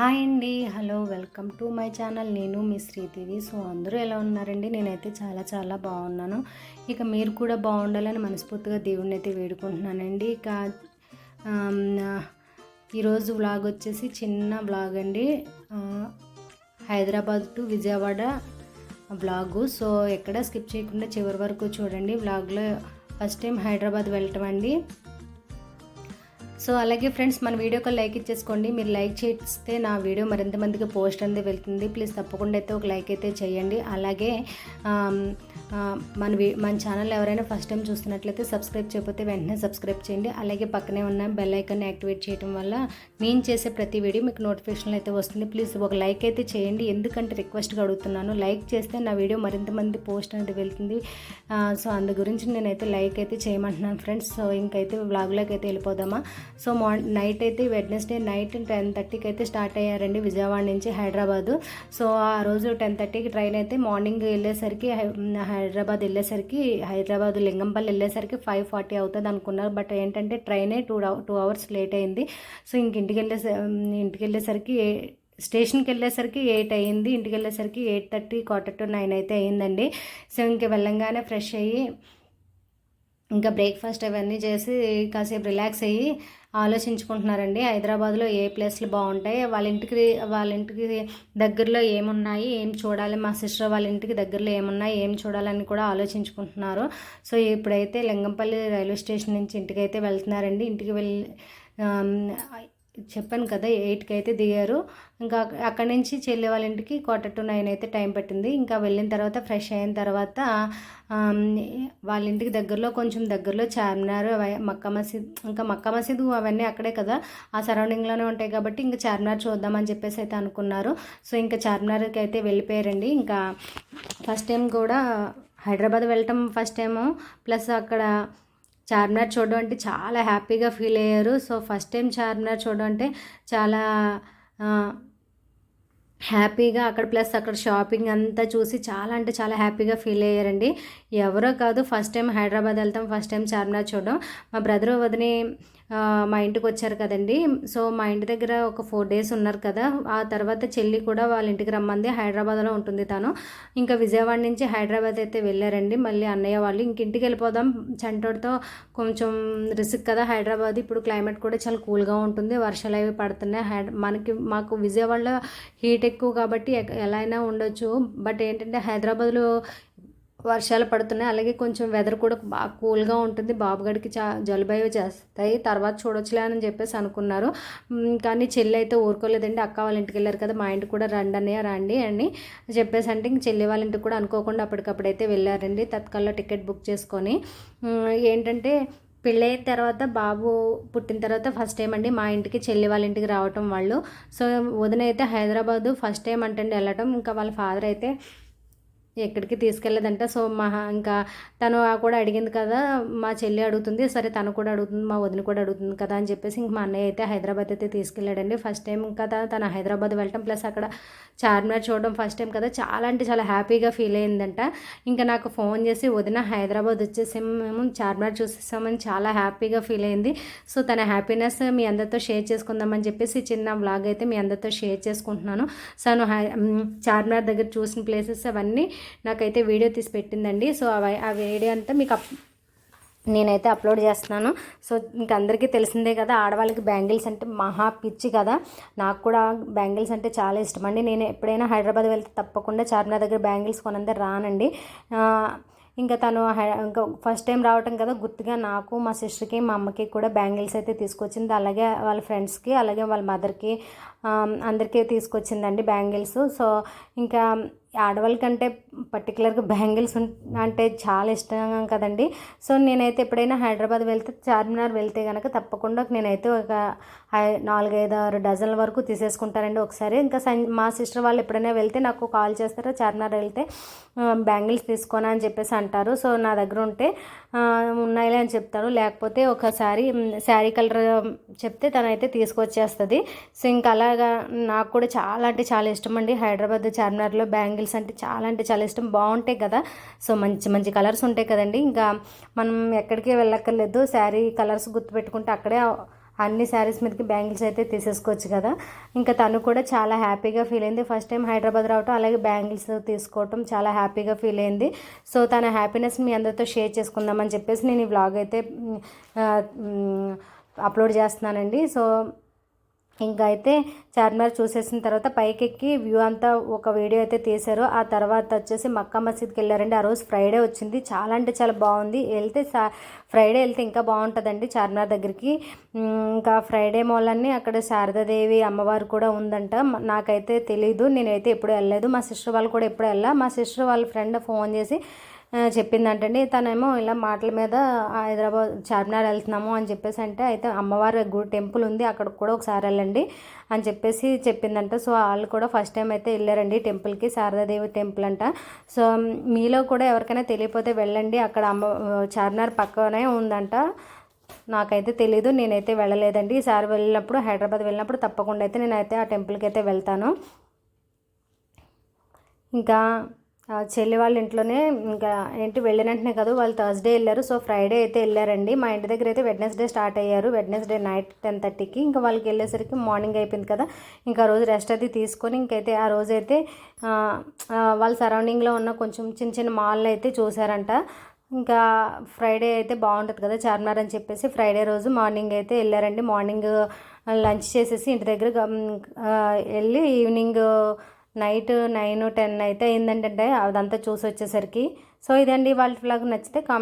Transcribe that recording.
Hi అండి. Hello welcome to my channel. నేను మీ శ్రీదేవి. సో అందరూ ఎలా ఉన్నారండి? నేనైతే చాలా చాలా బాగున్నాను. ఇక మీరు కూడా బాగుండాలని మనస్ఫూర్తిగా దేవుడిని అయితే వేడుకుంటున్నానండి. ఇక ఈరోజు వ్లాగ్ వచ్చేసి చిన్న వ్లాగ్ అండి. Hyderabad to Vijayawada vlog. So ఎక్కడ స్కిప్ చేయకుండా చివరి వరకు చూడండి. వ్లాగ్లో ఫస్ట్ టైం హైదరాబాద్ వెళ్ళటం అండి. సో అలాగే ఫ్రెండ్స్ మన వీడియోకి లైక్ ఇచ్చేసుకోండి. మీరు లైక్ చేస్తే నా వీడియో మరింత మందికి పోస్ట్ అనేది వెళ్తుంది. ప్లీజ్ తప్పకుండా అయితే ఒక లైక్ అయితే చేయండి. అలాగే మన వీ మన ఛానల్ ఎవరైనా ఫస్ట్ టైం చూస్తున్నట్లయితే సబ్స్క్రైబ్ చేయకపోతే వెంటనే సబ్స్క్రైబ్ చేయండి. అలాగే పక్కనే ఉన్న బెల్ ఐకాన్ యాక్టివేట్ చేయడం వల్ల నేను చేసే ప్రతి వీడియో మీకు నోటిఫికేషన్ అయితే వస్తుంది. ప్లీజ్ ఒక లైక్ అయితే చేయండి. ఎందుకంటే రిక్వెస్ట్గా అడుగుతున్నాను. లైక్ చేస్తే నా వీడియో మరింత మంది పోస్ట్ అనేది వెళ్తుంది. సో అందు గురించి నేనైతే లైక్ అయితే చేయమంటున్నాను ఫ్రెండ్స్ సో ఇంకైతే వ్లాగ్లోకి అయితే వెళ్ళిపోదామా? సో మా నైట్ అయితే వెడ్నెస్డే నైట్ టెన్ థర్టీకి అయితే స్టార్ట్ అయ్యారండి విజయవాడ నుంచి హైదరాబాదు. సో ఆ రోజు టెన్ థర్టీకి ట్రైన్ అయితే మార్నింగ్ వెళ్ళేసరికి హై- హైదరాబాద్ వెళ్ళేసరికి హైదరాబాద్ లింగంపల్లి వెళ్ళేసరికి ఫైవ్ ఫార్టీ అవుతుంది అనుకున్నారు. బట్ ఏంటంటే ట్రైనే టూ టూ అవర్స్ లేట్ అయింది. సో ఇంక ఇంటికి వెళ్ళే ఇంటికి వెళ్ళేసరికి స్టేషన్కి వెళ్ళేసరికి ఎయిట్ అయ్యింది ఇంటికి వెళ్ళేసరికి eight thirty quarter to nine అయితే అయ్యిందండి సో ఇంక వెళ్ళంగానే ఫ్రెష్ అయ్యి ఇంకా బ్రేక్ఫాస్ట్ అవన్నీ చేసి కాసేపు రిలాక్స్ అయ్యి ఆలోచించుకుంటున్నారండి. హైదరాబాద్లో ఏ ప్లేస్లు బాగుంటాయి? వాళ్ళ ఇంటికి వాళ్ళ ఇంటికి దగ్గరలో ఏమున్నాయి? ఏం చూడాలి? మా సిస్టర్ వాళ్ళ ఇంటికి దగ్గరలో ఏమున్నాయి? ఏం చూడాలని కూడా ఆలోచించుకుంటున్నారు. సో ఇప్పుడైతే లింగంపల్లి రైల్వే స్టేషన్ నుంచి ఇంటికి అయితే వెళ్తున్నారండి. ఇంటికి వెళ్ళి చెప్పాను కదా ఎయిట్కి అయితే దిగారు. ఇంకా అక్కడి నుంచి చెల్లి వాళ్ళ ఇంటికి క్వార్టర్ టు నైన్ అయితే టైం పట్టింది. ఇంకా వెళ్ళిన తర్వాత ఫ్రెష్ అయిన తర్వాత వాళ్ళ ఇంటికి దగ్గరలో కొంచెం దగ్గరలో చార్మినార్ అవ- మక్కా మసీద్ ఇంకా మక్కా మసీదు అవన్నీ అక్కడే కదా. ఆ సరౌండింగ్లోనే ఉంటాయి కాబట్టి ఇంకా చార్మినార్ చూద్దామని చెప్పేసి అయితే అనుకున్నారు. సో ఇంకా చార్మినార్కి అయితే వెళ్ళిపోయారండి. ఇంకా ఫస్ట్ టైం కూడా హైదరాబాద్ వెళ్ళటం ఫస్ట్ టైము. ప్లస్ అక్కడ చార్మినార్ చూడడం అంటే చాలా హ్యాపీగా ఫీల్ అయ్యారు. సో ఫస్ట్ టైం చార్మినార్ చూడడం అంటే చాలా హ్యాపీగా అక్కడ ప్లస్ అక్కడ షాపింగ్ అంతా చూసి చాలా అంటే చాలా హ్యాపీగా ఫీల్ అయ్యారండి. ఎవరో కాదు ఫస్ట్ టైం హైదరాబాద్ వెళ్తాం ఫస్ట్ టైం చార్మినార్ చూడడం. మా బ్రదర్ వదిని మా ఇంటికి వచ్చారు కదండి. సో మా ఇంటి దగ్గర ఒక ఫోర్ డేస్ ఉన్నారు కదా. ఆ తర్వాత చెల్లి కూడా వాళ్ళ ఇంటికి రమ్మంది. హైదరాబాద్లో ఉంటుంది తను. ఇంకా విజయవాడ నుంచి హైదరాబాద్ అయితే వెళ్ళారండి. మళ్ళీ అన్నయ్య వాళ్ళు. ఇంక ఇంటికి వెళ్ళిపోదాం. చంటోడితో కొంచెం రిస్క్ కదా హైదరాబాద్. ఇప్పుడు క్లైమేట్ కూడా చాలా కూల్గా ఉంటుంది. వర్షాలు అవి పడుతున్నాయి. హైద మనకి మాకు విజయవాడలో హీట్ ఎక్కువ కాబట్టి ఎలా అయినా ఉండొచ్చు. బట్ ఏంటంటే హైదరాబాద్లో వర్షాలు పడుతున్నాయి. అలాగే కొంచెం వెదర్ కూడా బాగా కూల్గా ఉంటుంది. బాబుగడికి చా జలుబు చేస్తాయి. తర్వాత చూడొచ్చులే అని చెప్పేసి అనుకున్నారు. కానీ చెల్లి అయితే ఊరుకోలేదండి. అక్క వాళ్ళ ఇంటికి వెళ్ళారు కదా మా ఇంటికి కూడా రండి అన్నయ్య రండి అని చెప్పేసి అంటే ఇంక చెల్లి వాళ్ళ ఇంటికి కూడా అనుకోకుండా అప్పటికప్పుడు అయితే వెళ్ళారండి. తత్కాల్లో టికెట్ బుక్ చేసుకొని. ఏంటంటే పెళ్ళయిన తర్వాత బాబు పుట్టిన తర్వాత ఫస్ట్ టైం అండి మా ఇంటికి చెల్లి వాళ్ళ ఇంటికి రావటం వాళ్ళు. సో వదిన అయితే హైదరాబాదు ఫస్ట్ టైం అంటండి వెళ్ళటం. ఇంకా వాళ్ళ ఫాదర్ అయితే ఎక్కడికి తీసుకెళ్ళదంట. సో మా ఇంకా తను కూడా అడిగింది కదా మా చెల్లి అడుగుతుంది సరే తను కూడా అడుగుతుంది మా వదిన కూడా అడుగుతుంది కదా అని చెప్పేసి ఇంక మా అన్నయ్య అయితే హైదరాబాద్ అయితే తీసుకెళ్ళాడండి. ఫస్ట్ టైం కదా తను హైదరాబాద్ వెళ్ళటం ప్లస్ అక్కడ చార్మినార్ చూడడం ఫస్ట్ టైం కదా చాలా అంటే చాలా హ్యాపీగా ఫీల్ అయిందంట. ఇంకా నాకు ఫోన్ చేసి వదిన హైదరాబాద్ వచ్చేసాము మేము చార్మినార్ చూసేసామని చాలా హ్యాపీగా ఫీల్ అయింది. సో తన హ్యాపీనెస్ మీ అందరితో షేర్ చేసుకుందామని చెప్పేసి చిన్న వ్లాగ్ అయితే మీ అందరితో షేర్ చేసుకుంటున్నాను. సో హై చార్మినార్ దగ్గర చూసిన ప్లేసెస్ అవన్నీ నాకైతే వీడియో తీసి పెట్టిందండి. సో ఆ వీడియో అంతా మీకు అప్ నేనైతే అప్లోడ్ చేస్తున్నాను. సో ఇంక అందరికీ తెలిసిందే కదా ఆడవాళ్ళకి బ్యాంగిల్స్ అంటే మహా పిచ్చి కదా. నాకు కూడా బ్యాంగిల్స్ అంటే చాలా ఇష్టం అండి. నేను ఎప్పుడైనా హైదరాబాద్ వెళ్తే తప్పకుండా చార్మినార్ దగ్గర బ్యాంగిల్స్ కొనందే రానండి. ఇంకా తను హై- ఇంకా ఫస్ట్ టైం రావటం కదా గుర్తుగా నాకు మా సిస్టర్కి మా అమ్మకి కూడా బ్యాంగిల్స్ అయితే తీసుకొచ్చింది. అలాగే వాళ్ళ ఫ్రెండ్స్కి అలాగే వాళ్ళ మదర్కి అందరికీ తీసుకొచ్చిందండి బ్యాంగిల్స్. సో ఇంకా ఆడవాళ్ళకంటే పర్టికులర్గా బ్యాంగిల్స్ అంటే చాలా ఇష్టం కదండి. సో నేనైతే ఎప్పుడైనా హైదరాబాద్ వెళ్తే చార్మినార్ వెళ్తే కనుక తప్పకుండా నేనైతే ఒక నాలుగైదు ఆరు డజన్ల వరకు తీసేసుకుంటానండి ఒకసారి. ఇంకా మా సిస్టర్ వాళ్ళు ఎప్పుడైనా వెళ్తే నాకు కాల్ చేస్తారో చార్మినార్ వెళ్తే బ్యాంగిల్స్ తీసుకోనా అని చెప్పేసి అంటారు. సో నా దగ్గర ఉంటే ఉన్నాయిలే అని చెప్తారు. లేకపోతే ఒకసారి శారీ కలర్ చెప్తే తనైతే తీసుకొచ్చేస్తుంది. సో ఇంకా అలాగా నాకు కూడా చాలా అంటే చాలా ఇష్టం అండి హైదరాబాద్ చార్మినార్లో బ్యాంగిల్స్ అంటే చాలా అంటే చాలా ఇష్టం. బాగుంటాయి కదా. సో మంచి మంచి కలర్స్ ఉంటాయి కదండి. ఇంకా మనం ఎక్కడికి వెళ్ళక్కర్లేదు. శారీ కలర్స్ గుర్తుపెట్టుకుంటే అక్కడే అన్ని శారీస్ మీదకి బ్యాంగిల్స్ అయితే తీసేసుకోవచ్చు కదా. ఇంకా తను కూడా చాలా హ్యాపీగా ఫీల్ అయింది. ఫస్ట్ టైం హైదరాబాద్ రావటం అలాగే బ్యాంగిల్స్ తీసుకోవటం చాలా హ్యాపీగా ఫీల్ అయింది. సో తన హ్యాపీనెస్ మీ అందరితో షేర్ చేసుకుందామని చెప్పేసి నేను ఈ వ్లాగ్ అయితే అప్లోడ్ చేస్తున్నానండి. సో ఇంకా అయితే చార్మినార్ చూసేసిన తర్వాత పైకి ఎక్కి వ్యూ అంతా ఒక వీడియో అయితే తీశారు. ఆ తర్వాత వచ్చేసి మక్కా మసీద్కి వెళ్ళారండి. ఆ రోజు ఫ్రైడే వచ్చింది. చాలా అంటే చాలా బాగుంది. వెళ్తే సా ఫ్రైడే వెళ్తే ఇంకా బాగుంటుందండి చార్మినార్ దగ్గరికి. ఇంకా ఫ్రైడే మూలన్నీ అక్కడ శారదాదేవి అమ్మవారు కూడా ఉందంట. నాకైతే తెలీదు. నేనైతే ఎప్పుడు వెళ్ళలేదు. మా సిస్టర్ వాళ్ళు కూడా ఎప్పుడు వెళ్ళా మా సిస్టర్ వాళ్ళ ఫ్రెండ్ ఫోన్ చేసి చెప్పిందంటండి. తనేమో ఇలా మాటల మీద హైదరాబాద్ చార్మినార్ వెళ్తున్నాము అని చెప్పేసి అంటే అయితే అమ్మవారి గుడి టెంపుల్ ఉంది అక్కడికి కూడా ఒకసారి వెళ్ళండి అని చెప్పేసి చెప్పిందంట. సో వాళ్ళు కూడా ఫస్ట్ టైం అయితే వెళ్ళారండి టెంపుల్కి శారదాదేవి టెంపుల్ అంట. సో మీలో కూడా ఎవరికైనా తెలియపోతే వెళ్ళండి అక్కడ అమ్మ చార్మినార్ పక్కనే ఉందంట. నాకైతే తెలీదు నేనైతే వెళ్ళలేదండి. ఈసారి వెళ్ళినప్పుడు హైదరాబాద్ వెళ్ళినప్పుడు తప్పకుండా అయితే నేనైతే ఆ టెంపుల్కి అయితే వెళ్తాను. ఇంకా చెల్లి వాళ్ళ ఇంట్లోనే ఇంకా ఏంటి వెళ్ళిన వెంటనే కదా వాళ్ళు థర్స్డే వెళ్ళారు. సో ఫ్రైడే అయితే వెళ్ళారండి. మా ఇంటి దగ్గర అయితే వెడ్నెస్డే స్టార్ట్ అయ్యారు. వెడ్నెస్డే నైట్ టెన్ థర్టీకి ఇంకా వాళ్ళకి వెళ్ళేసరికి మార్నింగ్ అయిపోయింది కదా. ఇంకా ఆ రోజు రెస్ట్ అది తీసుకొని ఇంకైతే ఆ రోజు అయితే ఆ, వాళ్ళ సరౌండింగ్లో ఉన్న కొంచెం చిన్న చిన్న మాల్ అయితే చూసారంట ఇంకా ఫ్రైడే అయితే బాగుంటుంది కదా చార్మినార్ అని చెప్పేసి ఫ్రైడే రోజు మార్నింగ్ అయితే వెళ్ళారండి. మార్నింగ్ లంచ్ చేసేసి ఇంటి దగ్గర వెళ్ళి ఈవినింగ్ నైట్ నైన్ టెన్ అయితే అయిందంటే అదంతా చూసి వచ్చేసరికి. సో ఇదండి వాళ్ళ ఫ్లాగ్ నచ్చితే కామెంట్